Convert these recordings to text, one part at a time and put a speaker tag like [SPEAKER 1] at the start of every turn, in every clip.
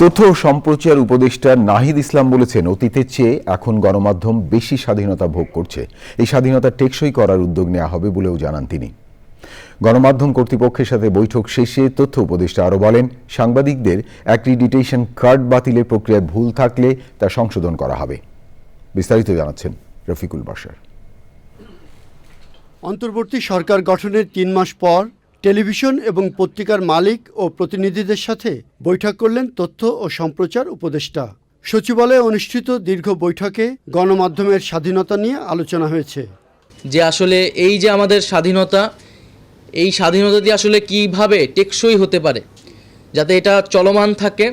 [SPEAKER 1] তথ্য সম্প্রচার উপদেষ্টা নাহিদ ইসলাম বলেছেন, অতীতের চেয়ে এখন গণমাধ্যম বেশি স্বাধীনতা ভোগ করছে। এই স্বাধীনতা টেকসই করার উদ্যোগ নেওয়া হবে বলেও জানান তিনি। গণমাধ্যম কর্তৃপক্ষের সাথে বৈঠক শেষে তথ্য উপদেষ্টা আরও বলেন, সাংবাদিকদের অ্যাক্রিডিটেশন কার্ড বাতিলের প্রক্রিয়ায় ভুল থাকলে তা সংশোধন করা হবে। বিস্তারিত জানাচ্ছেন রফিকুল বাসার
[SPEAKER 2] অন্তর্বর্তী সরকার গঠনের তিন মাস পর টেলিভিশন এবং পত্রিকার মালিক ও প্রতিনিধিদের সাথে বৈঠক করলেন তথ্য ও সম্প্রচার উপদেষ্টা। সচিবালয়ে অনুষ্ঠিত দীর্ঘ বৈঠকে গণমাধ্যমের স্বাধীনতা নিয়ে আলোচনা হয়েছে।
[SPEAKER 3] যে আসলে এই যে আমাদের স্বাধীনতা, এই স্বাধীনতা দিয়ে আসলে কীভাবে টেকসই হতে পারে, যাতে এটা চলমান থাকে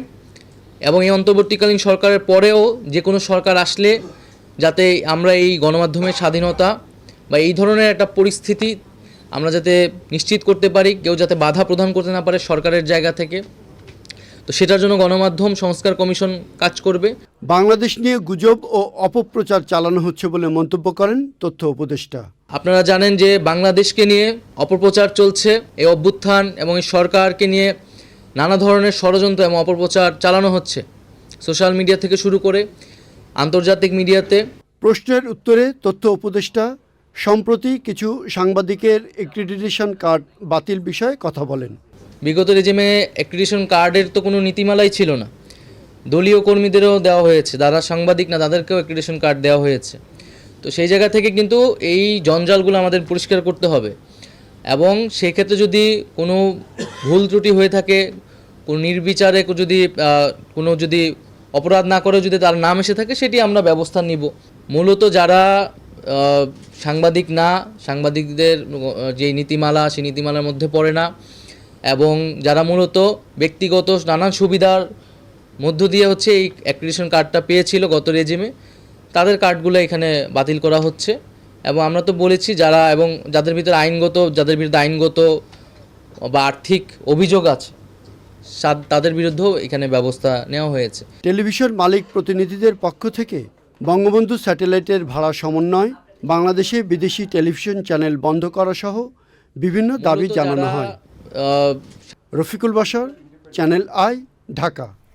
[SPEAKER 3] এবং এই অন্তর্বর্তীকালীন সরকারের পরেও যে কোনো সরকার আসলে যাতে আমরা এই গণমাধ্যমের স্বাধীনতা বা এই ধরনের একটা পরিস্থিতি আমরা যাতে নিশ্চিত করতে পারি কেউ যাতে বাধা প্রদান করতে না পারে সরকারের জায়গা থেকে। তো সেটার জন্য গণমাধ্যম সংস্কার কমিশন কাজ করবে।
[SPEAKER 2] বাংলাদেশ নিয়ে গুজব ও অপপ্রচার চালানো হচ্ছে বলে মন্তব্য করেন তথ্য উপদেষ্টা।
[SPEAKER 3] আপনারা জানেন যে বাংলাদেশকে নিয়ে অপপ্রচার চলছে। এই অভ্যুত্থান এবং এই সরকারকে নিয়ে নানা ধরনের ষড়যন্ত্র এবং অপপ্রচার চালানো হচ্ছে। সোশ্যাল মিডিয়া থেকে শুরু করে আন্তর্জাতিক মিডিয়াতে।
[SPEAKER 2] প্রশ্নের উত্তরে তথ্য উপদেষ্টা সম্প্রতি কিছু সাংবাদিকের এক্রিডিটেশন কার্ড বাতিল বিষয়ে কথা বলেন।
[SPEAKER 3] বিগত রেজিমে অ্যাক্রিডিশন কার্ডের তো কোনো নীতিমালাই ছিল না। দলীয় কর্মীদেরও দেওয়া হয়েছে, যারা সাংবাদিক না, তাদেরকেও অ্যাক্রিডিশন কার্ড দেওয়া হয়েছে। তো সেই জায়গা থেকে কিন্তু এই জঞ্জালগুলো আমাদের পরিষ্কার করতে হবে। এবং সেই ক্ষেত্রে যদি কোনো ভুল ত্রুটি হয়ে থাকে, কোনো নির্বিচারে যদি কোনো যদি অপরাধ না করে যদি তার নাম এসে থাকে, সেটি আমরা ব্যবস্থা নিব। মূলত যারা সাংবাদিক না, সাংবাদিকদের যে নীতিমালা, সেই নীতিমালার মধ্যে পড়ে না। এবং যারা মূলত ব্যক্তিগত নানান সুবিধার মধ্য দিয়ে হচ্ছে এই অ্যাক্রিডিশন কার্ডটা পেয়েছিল গত রেজিমে তাদের কার্ডগুলো এখানে বাতিল করা হচ্ছে। এবং আমরা তো বলেছি যারা, এবং যাদের ভিতরে আইনগত, যাদের বিরুদ্ধে আইনগত বা আর্থিক অভিযোগ আছে তাদের বিরুদ্ধেও এখানে ব্যবস্থা নেওয়া হয়েছে।
[SPEAKER 2] টেলিভিশন মালিক প্রতিনিধিদের পক্ষ থেকে বঙ্গবন্ধু স্যাটেলাইটের ভাড়া সমন্বয় বাংলাদেশে বিদেশি টেলিভিশন চ্যানেল বন্ধ করা সহ বিভিন্ন দাবি জানানো হয়। রফিকুল বাসার চ্যানেল আই ঢাকা।